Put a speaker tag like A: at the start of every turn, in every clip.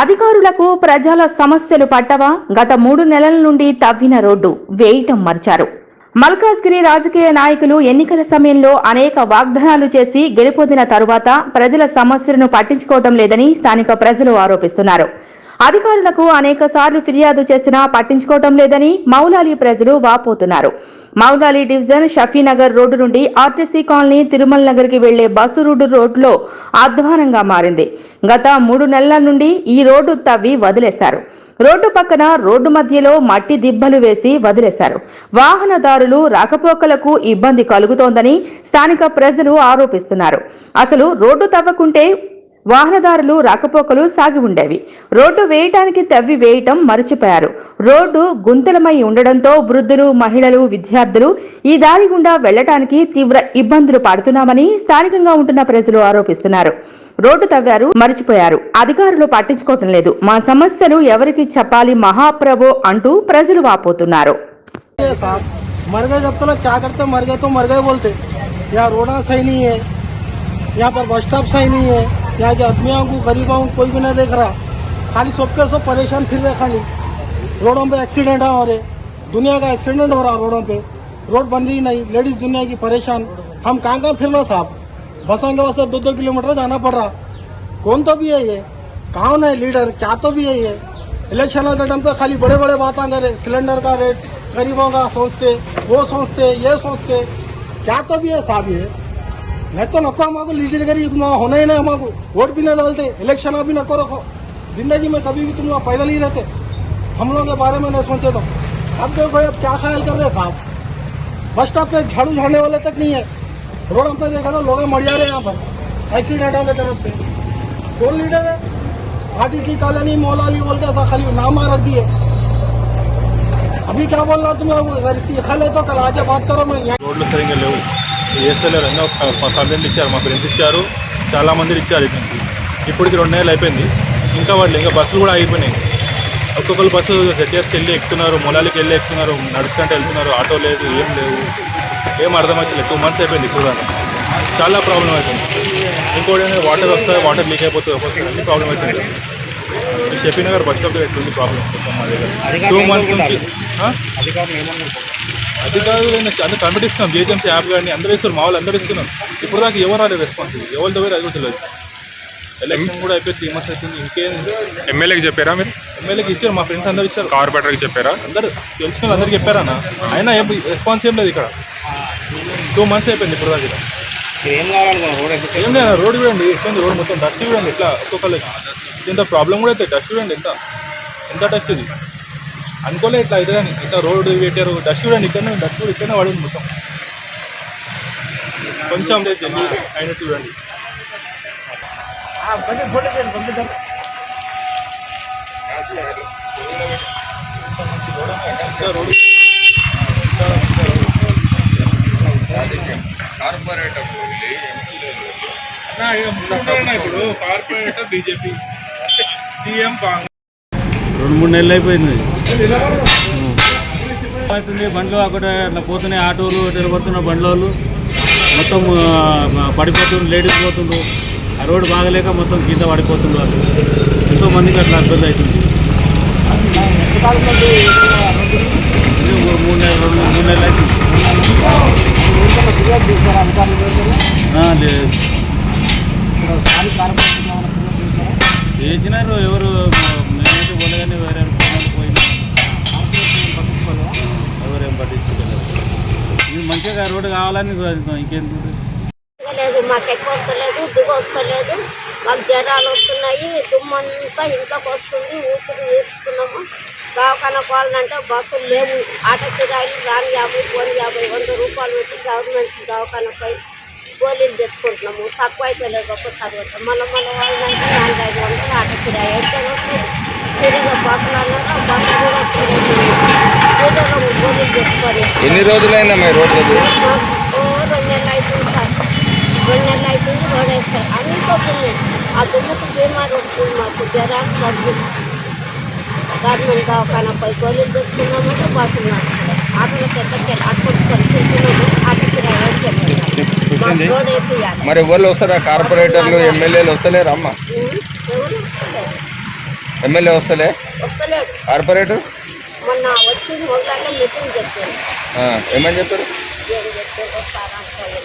A: అధికారులకు ప్రజల సమస్యలు పట్టవా? గత మూడు నెలల నుండి తవ్విన రోడ్డు వేయటం మర్చారు. మల్కాజ్గిరి రాజకీయ నాయకులు ఎన్నికల సమయంలో అనేక వాగ్దానాలు చేసి గెలుపొందిన తరువాత ప్రజల సమస్యలను పట్టించుకోవటం లేదని స్థానిక ప్రజలు ఆరోపిస్తున్నారు. అధికారులకు అనేక సార్లు ఫిర్యాదు చేసినా పట్టించుకోవటం లేదని మౌలాలి ప్రజలు వాపోతున్నారు. మౌలాలి డివిజన్ షఫీనగర్ రోడ్డు నుండి ఆర్టీసీ కాలనీ తిరుమల నగర్కి వెళ్ళే బస్సు రోడ్డు రోడ్లో అధ్వానంగా మారింది. గత మూడు నెలల నుండి ఈ రోడ్డు తవ్వి వదిలేశారు. రోడ్డు పక్కన రోడ్డు మధ్యలో మట్టి దిబ్బలు వేసి వదిలేశారు. వాహనదారులు రాకపోకలకు ఇబ్బంది కలుగుతోందని స్థానిక ప్రజలు ఆరోపిస్తున్నారు. అసలు రోడ్డు తవ్వకుంటే వాహనదారులు రాకపోకలు సాగి ఉండేవి రోడ్డు వేయటానికి తవ్వి వేయటం మరచిపోయారు రోడ్డు గుంతలమై ఉండడంతో వృద్ధులు మహిళలు విద్యార్థులు ఈ దారి గుండా వెళ్లటానికి తీవ్ర ఇబ్బందులు పడుతున్నామని స్థానికంగా ఉంటున్న ప్రజలు ఆరోపిస్తున్నారు రోడ్డు తవ్వారు మరిచిపోయారు అధికారులు పట్టించుకోవటం లేదు మా సమస్యలు ఎవరికి చెప్పాలి మహాప్రభు అంటూ ప్రజలు వాపోతున్నారు
B: ये साहब मर गए जब तक क्या करते मर गए तो मर गए बोलते यहाँ रोडा सही नहीं है यहाँ पर बस स्टॉप सही नहीं है यहाँ के आदमियों को गरीबों को कोई भी नहीं देख रहा। खाली सबके सब परेशान फिर रहे खाली। रोडों पे एक्सीडेंट हो रहे दुनिया का एक्सीडेंट हो रहा रोडों पे। रोड बन रही नहीं। लेडीज़ दुनिया की परेशान। हम कहाँ कहाँ फिर रहे साहब? बसों के वास्ते दो दो किलोमीटर जाना पड़ रहा। कौन तो भी है ये? कौन है लीडर क्या तो भी है ये? इलेक्शन के टाइम पे खाली बड़े बड़े बात आ करे सिलेंडर का रेट गरीबों का सोचते, वो सोचते, ये सोचते। क्या तो भी है साहब ये? नेता तो नको हमारे लीडर करी तुम होना ही नहीं हमारे वोट भी ना डालते इलेक्शन भी नको रखो ज़िंदगी में कभी भी तुम लोग पैदल ही रहते। हम लोगों के बारे में नहीं सोचे तो। अब देखो भाई, अब क्या ख्याल कर रहे साहब? बस स्टॉप पे झाड़ू झाड़ने वाले तक नहीं है। रोड हम पे देखा तो लोग मर जा रहे हैं यहाँ पर। एक्सीडेंट आने तरफ़ से। कौन लीडर है? आरटीसी कॉलोनी, मोलाली बोल के ऐसा खाली नाम रख दिए। अभी क्या बोल रहा हूँ तुम्हें? ले तो कल आके बात करो, मैं
C: रोड करेंगे लोग వేస్తలేరు ఎన్నో కంప్లైంట్ ఇచ్చారు మా ఫ్రెండ్స్ ఇచ్చారు చాలా మంది ఇచ్చారు నుంచి ఇప్పటికి రెండు నెలలు అయిపోయింది. ఇంకా వాళ్ళు ఇంకా బస్సులు కూడా ఆగిపోయినాయి. ఒక్కొక్కరు బస్సు జడ్జెస్కి వెళ్ళి ఎక్కుతున్నారు మొలాలికి వెళ్ళి ఎక్కుతున్నారు నడుచుకుంటూ వెళ్తున్నారు ఆటో లేదు ఏం లేవు ఏం అర్థమవుతలేదు టూ మంత్స్ అయిపోయింది కూడా చాలా ప్రాబ్లం అవుతుంది ఇంకోటి వాటర్ వస్తాయి వాటర్ లీక్ అయిపోతుంది ఒక్కొక్కసారి అన్ని ప్రాబ్లం అవుతుంది ఈ షెఫీ నగర్ బస్ స్టాప్ ఎట్లుంది ప్రాబ్లం మా దగ్గర టూ మంత్స్ నుంచి ఆ? అధికారులు అందరూ కనిపెట్టిస్తున్నాం జిహెచ్ఎంసీ యాప్ కానీ అందరూ ఇస్తున్నారు మా వాళ్ళు అందరూ ఇస్తున్నాం ఇప్పుడు దాకా ఎవరు రాలేదు రెస్పాన్స్ ఎవరి దగ్గర అది కూడా తెలియదు. ఎలక్షన్ కూడా అయిపోయి త్రీ మంత్స్ అవుతుంది ఇంకేం
D: ఎమ్మెల్యేకి చెప్పారా మీరు?
C: ఎమ్మెల్యేకి ఇచ్చారు మా ఫ్రెండ్స్ అందరూ ఇచ్చారు.
D: కార్పొరేటర్కి చెప్పారా?
C: అందరు తెలుసుకుని అందరికి చెప్పారన్న అయినా ఏం రెస్పాన్స్ ఏం లేదు ఇక్కడ. టూ మంత్స్ అయిపోయింది ఇప్పుడు దాకా. ఇక్కడ.
E: ఏం
C: లేదు రోడ్ చూడండి ఎట్లుంది రోడ్ మొత్తం డస్ట్ చూడండి ఎట్లా ఒక్కొక్కరు ఇంత ప్రాబ్లం కూడా అవుతుంది డస్ట్ చూడండి ఎంత? ఎంత డస్ట్ ఇది? అనుకోలే ఇట్లా అయితే కానీ ఇట్లా రోడ్ పెట్టారు. డస్ట్ చూడండి ఇక్కడ డస్ట్ కూడా ఇక్కడనే పడింది మొత్తం. కొంచెం లేదు జల్దీ అయినట్టు చూడండి. ఇంకా రోడ్ ఇప్పుడు కార్పొరేటర్ బీజేపీ. సీఎం కాంగ్రెస్.
F: రెండు మూడు నెలలు అయిపోయింది. అవుతుంది. బండ్లు అక్కడ అట్లా పోతున్నాయి. ఆటోలు తిరగబడుతున్న బండ్ల వాళ్ళు మొత్తం పడిపోతుంది లేడీస్ పోతుండ్రు. ఆ రోడ్డు బాగలేక మొత్తం గీత పడిపోతుండ్రు ఎంతో మందికి అట్లా అర్థం అవుతుంది. ఎవరేం పట్టించుకోలేదు ఇది మంచిగా రోడ్డు కావాలని ఇంకెందుకు?
G: లేదు మాకు ఎక్కువ వస్తలేదు దిగు వస్తలేదు. మాకు జ్వరాలు వస్తున్నాయి దుమ్మంతా ఇంట్లోకి వస్తుంది ఊపిరి నేర్చుకున్నాము దవాఖాన పోవాలంటే బస్సులు లేవు. ఆటో కిరాయిలు దాని యాభై పోని యాభై వంద రూపాయలు పెట్టి గవర్నమెంట్ దవాఖానపై గోళీలు తెచ్చుకుంటున్నాము. తక్కువ అయితే లేదు ఒక్కసారి వస్తాం. మళ్ళీ మళ్ళీ వాళ్ళంటే నాలుగు ఐదు వందలు ఆటో కిరాయి. అయితే తిరిగి బస్సులు అన్నారు బస్సు కూడా
D: ఎన్ని రోజులైందా మీ రోడ్ లేదు
G: ఓ రెండు నెలలు అవుతుంది సార్. రెండు నెలలు అవుతుంది రోడ్ వేస్తారు అన్ని పోతుంది ఆ దుమ్ముకు బీమారు వస్తుంది మాకు జ్వరాలు దగ్గు గవర్నమెంట్ దవాఖాన పోయి గోళీలు తెచ్చుకున్నామంటే బస్సులు నడుస్తున్నాయి ఆటోలకు ఎక్కడికి అట్టుకొని తింటున్నాము ఆటోకి మాకు రోడ్ వేసేయాలి
D: మరి ఎవరు వస్తారా? కార్పొరేటర్లు ఎమ్మెల్యేలు వస్తలేరా అమ్మ. ఎమ్మెల్యే వస్తలే? కార్పొరేటర్?
G: మొన్న వచ్చి మొదలైన మీటింగ్ చెప్పారు
D: ఆ, ఏమని చెప్పారు
G: ఏం చెప్పారో సారాంశాలు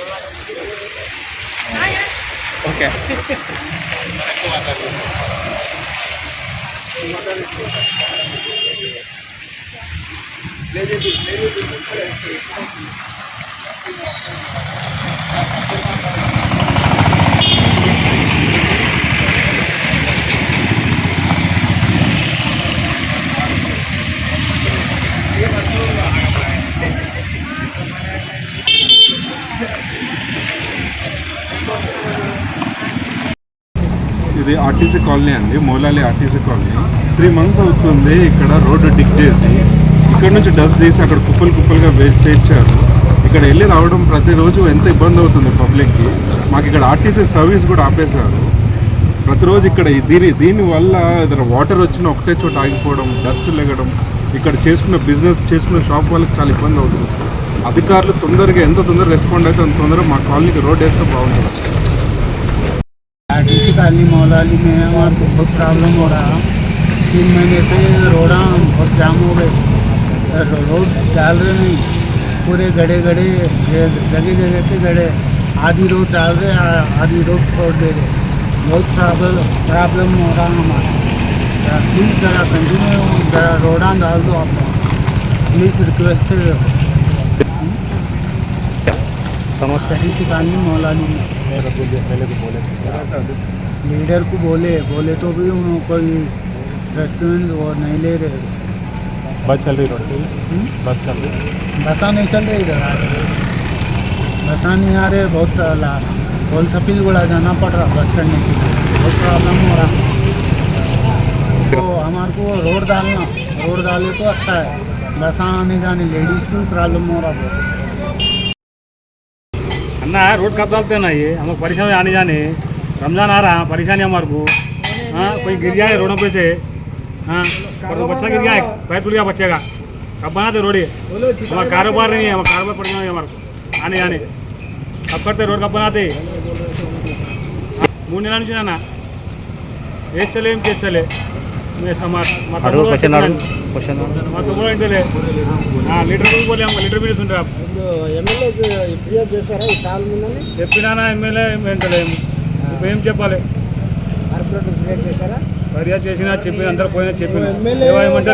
H: ఇది ఆర్టీసీ కాలనీ అండి Moulali RTC colony. Three months అవుతుంది ఇక్కడ రోడ్డు డిక్ చేసి. ఇక్కడ నుంచి డస్ట్ తీసి అక్కడ కుప్పలు కుప్పలుగా పేర్చారు. ఇక్కడ వెళ్ళి రావడం ప్రతిరోజు ఎంత ఇబ్బంది అవుతుంది పబ్లిక్కి. మాకు ఇక్కడ ఆర్టీసీ సర్వీస్ కూడా ఆపేశారు. ప్రతిరోజు ఇక్కడ దీని దీనివల్ల ఇద్దరు వాటర్ వచ్చిన ఒకటే చోట ఆగిపోవడం డస్ట్ లెగడం ఇక్కడ చేసుకున్న బిజినెస్ చేసుకున్న షాప్ వాళ్ళకి చాలా ఇబ్బంది అవుతుంది. అధికారులు తొందరగా ఎంత తొందరగా రెస్పాండ్ అయితే అంత తొందరగా మా కాలనీకి రోడ్ వేస్తే బాగుంటుంది.
F: आरटीसी काली मौलाली में है हमारे को बहुत प्रॉब्लम हो रहा। तीन महीने से रोड़ा बहुत जाम हो गए। रोड डाल रहे नहीं। पूरे गड़े गड़े जगह जगह पे गड़े। आधी रोड डाल रहे आधी रोड छोड़ दे रहे। बहुत प्रॉब्लम प्रॉब्लम हो रहा हमारा। प्लीज़ ज़रा कंटिन्यू ज़रा रोड़ा डाल दो आप। प्लीज़ रिक्वेस्ट समस्या इसी काली मौलाली में। लीडर को बोले बोले तो भी उन्होंने कोई रेस्टोरेंट वो नहीं ले रहे।
H: बस चल रही रोड
F: हम्म?
H: बस चल रही?
F: बसा नहीं चल रही इधर आ रही। बसा नहीं आ रहे बहुत ला होल सफील गुड़ा जाना पड़ रहा बस चढ़ने के लिए। बहुत प्रॉब्लम हो रहा। तो हमारे को रोड डालना रोड डाले तो अच्छा है। बसा आने जाने लेडीज़ को प्रॉब्लम हो रहा बहुत। अन्ना रोड कब डालते हैं ना ये? हम लोग परेशान आने जाने। रमजान आ रहा परेशानी हमारे को हाँ कोई गिर गया है रोडों पे से हाँ और वो बच्चा गिर गया है पैर टूट गया बच्चे का कब बनाते रोड ये हमारा कारोबार नहीं है हमारा कारोबार पड़ गया हमारे को आने जाने कब करते रोड कब बनाते మూడు నెలల నుంచి నాన్న వేస్తలే ఏం చేస్తలే మా మా తమ్ముడు కూడా చెప్పాను. మా తమ్ముడు ఇంటలే లీటర్ కూడా పోలే లీటర్ బిల్స్ ఉంటాయి
B: ఎమ్మెల్యేకి ఫిర్యాదు చేశారా ఈ కాల్ ముందని
F: చెప్పినా ఎమ్మెల్యే వింటలేము ఇప్పుడు ఏం చెప్పాలి?
B: ఫిర్యాదు
F: చేసినా చెప్పిన అందరు పోయినా చెప్పిన.
B: ఏమంటే